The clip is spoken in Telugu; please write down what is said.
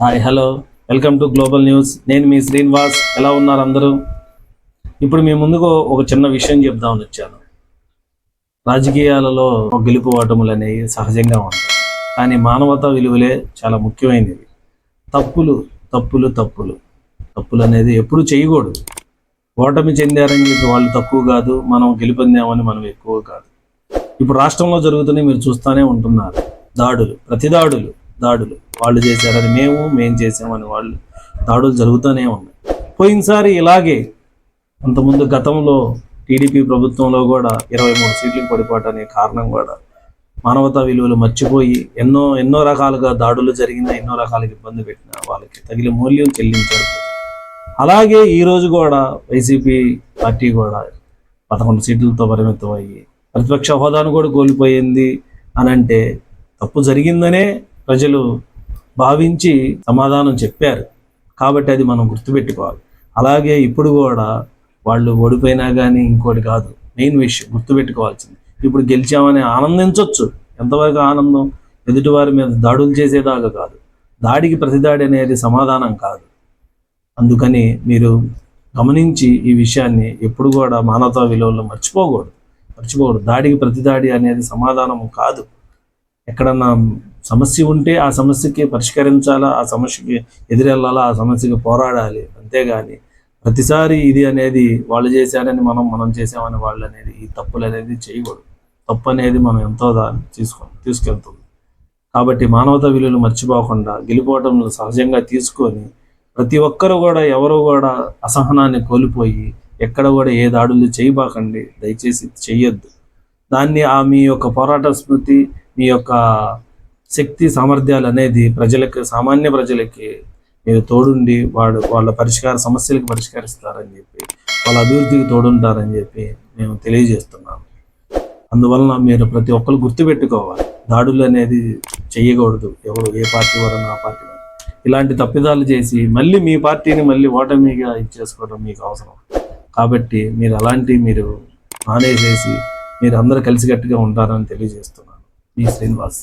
Hi hello welcome to global news నేను మీ శ్రీనివాస్. ఎలా ఉన్నారు అందరూ? ఇప్పుడు మీ ముందుకు ఒక చిన్న విషయం చెప్దామని వచ్చాను. రాజకీయాలలో గెలుపు ఓటములు అనేవి సహజంగా ఉంటాయి. కానీ మానవతా విలువలే చాలా ముఖ్యమైనవి. తప్పులు తప్పులు తప్పులు. తప్పులు అనేది ఎప్పుడు చేయకూడదు. ఓటమి చెందారని చెప్పి వాళ్ళు తక్కువ కాదు మనం గెలుపొందామని మనం ఎక్కువ కాదు. ఇప్పుడు రాష్ట్రంలో జరుగుతున్నాయి మీరు చూస్తూనే ఉంటున్నారు. దాడులు ప్రతి దాడులు దాడులు. వాళ్ళు చేశారని మేము మేము చేసామని వాళ్ళు దాడులు జరుగుతూనే ఉన్నాయి. పోయినసారి ఇలాగే అంతకుముందు గతంలో టీడీపీ ప్రభుత్వంలో కూడా ఇరవై మూడు సీట్లకు పడిపోవటానికి కారణం కూడా మానవతా విలువలు మర్చిపోయి ఎన్నో ఎన్నో రకాలుగా దాడులు జరిగినా ఎన్నో రకాలుగా ఇబ్బంది పెట్టిన వాళ్ళకి తగిన మూల్యం చెల్లించారు. అలాగే ఈరోజు కూడా వైసీపీ పార్టీ కూడా పదకొండు సీట్లతో పరిమితం అయ్యి ప్రతిపక్ష హోదాను కూడా కోల్పోయింది అని అంటే తప్పు జరిగిందనే ప్రజలు భావించి సమాధానం చెప్పారు. కాబట్టి అది మనం గుర్తుపెట్టుకోవాలి. అలాగే ఇప్పుడు కూడా వాళ్ళు ఓడిపోయినా కానీ ఇంకోటి కాదు. మెయిన్ విషయం గుర్తుపెట్టుకోవాల్సింది. ఇప్పుడు గెలిచామని ఆనందించవచ్చు ఎంతవరకు ఆనందం? ఎదుటివారి మీద దాడులు చేసేదాకా కాదు. దాడికి ప్రతిదాడి అనేది సమాధానం కాదు. అందుకని మీరు గమనించి ఈ విషయాన్ని ఎప్పుడు కూడా మానవతా విలువల్లో మర్చిపోకూడదు. మర్చిపోకూడదు. దాడికి ప్రతిదాడి అనేది సమాధానం కాదు. ఎక్కడన్నా సమస్య ఉంటే ఆ సమస్యకి పరిష్కరించాలా ఆ సమస్యకి ఎదురెళ్ళాలా ఆ సమస్యకి పోరాడాలి. అంతేగాని ప్రతిసారి ఇది అనేది వాళ్ళు చేశారని మనం మనం చేసామని వాళ్ళు అనేది ఈ తప్పులు అనేది చేయకూడదు. తప్పు అనేది మనం ఎంతో దాన్ని తీసుకో తీసుకెళ్తుంది. కాబట్టి మానవతా విలువలు మర్చిపోకుండా గెలిపోవటం సహజంగా తీసుకొని ప్రతి ఒక్కరు కూడా ఎవరు కూడా అసహనాన్ని కోల్పోయి ఎక్కడ కూడా ఏ దాడులు చేయబాకండి. దయచేసి చెయ్యొద్దు దాన్ని ఆ మీ యొక్క పోరాట స్మృతి మీ యొక్క శక్తి సామర్థ్యాలు అనేది ప్రజలకు సామాన్య ప్రజలకి మీరు తోడుండి వాడు వాళ్ళ పరిష్కార సమస్యలకు పరిష్కరిస్తారని చెప్పి వాళ్ళ అభివృద్ధికి తోడుంటారని చెప్పి మేము తెలియజేస్తున్నాము అందువలన మీరు ప్రతి ఒక్కరు గుర్తుపెట్టుకోవాలి. దాడులు అనేది చేయకూడదు. ఎవరు ఏ పార్టీ వారన్నా ఆ పార్టీ వారు. ఇలాంటి తప్పిదాలు చేసి మళ్ళీ మీ పార్టీని మళ్ళీ ఓటమిగా ఇచ్చేసుకోవడం మీకు అవసరం. కాబట్టి మీరు అలాంటి మీరు మానేసేసి మీరు అందరూ కలిసికట్టుగా ఉంటారని తెలియజేస్తున్నాను. మీ శ్రీనివాస్.